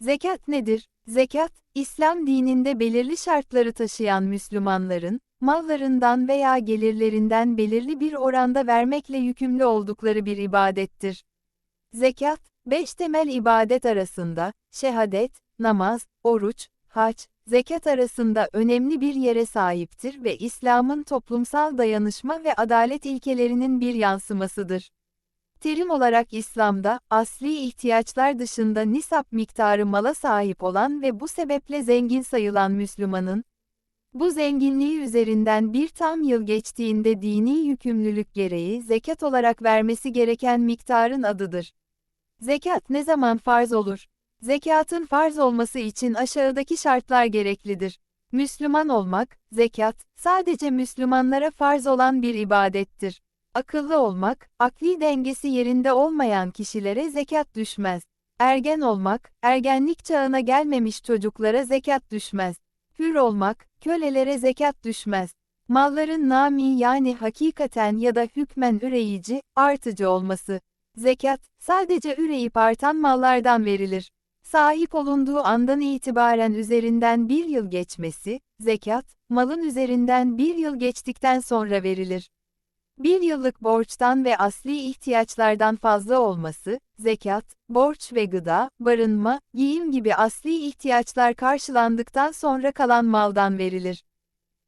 Zekat nedir? Zekat, İslam dininde belirli şartları taşıyan Müslümanların, mallarından veya gelirlerinden belirli bir oranda vermekle yükümlü oldukları bir ibadettir. Zekat, beş temel ibadet arasında, şehadet, namaz, oruç, hac, zekat arasında önemli bir yere sahiptir ve İslam'ın toplumsal dayanışma ve adalet ilkelerinin bir yansımasıdır. Terim olarak İslam'da, asli ihtiyaçlar dışında nisap miktarı mala sahip olan ve bu sebeple zengin sayılan Müslümanın, bu zenginliği üzerinden bir tam yıl geçtiğinde dini yükümlülük gereği zekat olarak vermesi gereken miktarın adıdır. Zekat ne zaman farz olur? Zekatın farz olması için aşağıdaki şartlar gereklidir. Müslüman olmak, zekat, sadece Müslümanlara farz olan bir ibadettir. Akıllı olmak, akli dengesi yerinde olmayan kişilere zekat düşmez. Ergen olmak, ergenlik çağına gelmemiş çocuklara zekat düşmez. Hür olmak, kölelere zekat düşmez. Malların nami yani hakikaten ya da hükmen üreyici, artıcı olması. Zekat, sadece üreyip artan mallardan verilir. Sahip olunduğu andan itibaren üzerinden bir yıl geçmesi, zekat, malın üzerinden bir yıl geçtikten sonra verilir. Bir yıllık borçtan ve asli ihtiyaçlardan fazla olması, zekat, borç ve gıda, barınma, giyim gibi asli ihtiyaçlar karşılandıktan sonra kalan maldan verilir.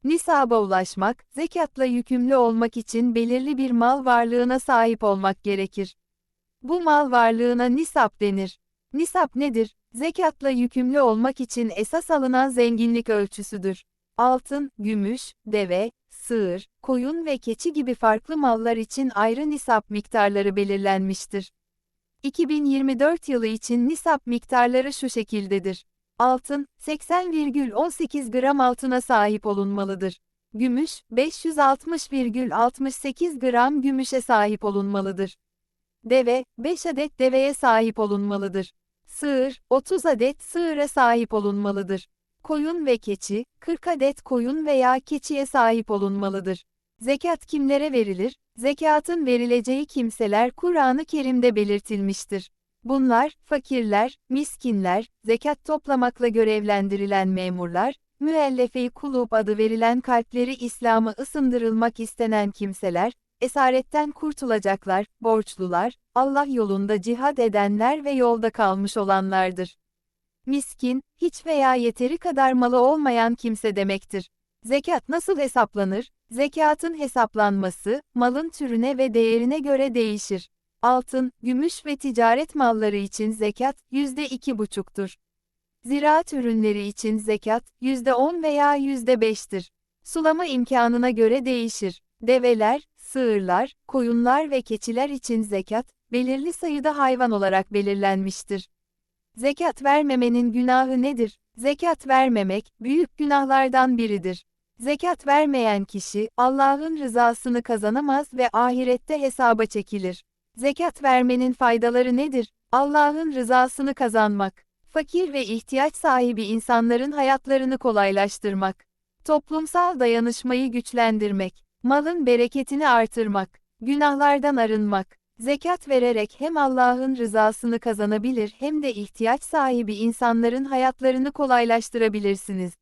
Nisaba ulaşmak, zekatla yükümlü olmak için belirli bir mal varlığına sahip olmak gerekir. Bu mal varlığına nisap denir. Nisap nedir? Zekatla yükümlü olmak için esas alınan zenginlik ölçüsüdür. Altın, gümüş, deve, sığır, koyun ve keçi gibi farklı mallar için ayrı nisap miktarları belirlenmiştir. 2024 yılı için nisap miktarları şu şekildedir. Altın, 80,18 gram altına sahip olunmalıdır. Gümüş, 560,68 gram gümüşe sahip olunmalıdır. Deve, 5 adet deveye sahip olunmalıdır. Sığır, 30 adet sığıra sahip olunmalıdır. Koyun ve keçi, 40 adet koyun veya keçiye sahip olunmalıdır. Zekat kimlere verilir? Zekatın verileceği kimseler Kur'an-ı Kerim'de belirtilmiştir. Bunlar, fakirler, miskinler, zekat toplamakla görevlendirilen memurlar, müellefe-i kulub adı verilen kalpleri İslam'a ısındırılmak istenen kimseler, esaretten kurtulacaklar, borçlular, Allah yolunda cihad edenler ve yolda kalmış olanlardır. Miskin, hiç veya yeteri kadar malı olmayan kimse demektir. Zekat nasıl hesaplanır? Zekatın hesaplanması, malın türüne ve değerine göre değişir. Altın, gümüş ve ticaret malları için zekat, %2,5'tur. Ziraat ürünleri için zekat, %10 veya %5'tir. Sulama imkanına göre değişir. Develer, sığırlar, koyunlar ve keçiler için zekat, belirli sayıda hayvan olarak belirlenmiştir. Zekat vermemenin günahı nedir? Zekat vermemek, büyük günahlardan biridir. Zekat vermeyen kişi, Allah'ın rızasını kazanamaz ve ahirette hesaba çekilir. Zekat vermenin faydaları nedir? Allah'ın rızasını kazanmak, fakir ve ihtiyaç sahibi insanların hayatlarını kolaylaştırmak, toplumsal dayanışmayı güçlendirmek, malın bereketini artırmak, günahlardan arınmak, zekat vererek hem Allah'ın rızasını kazanabilir hem de ihtiyaç sahibi insanların hayatlarını kolaylaştırabilirsiniz.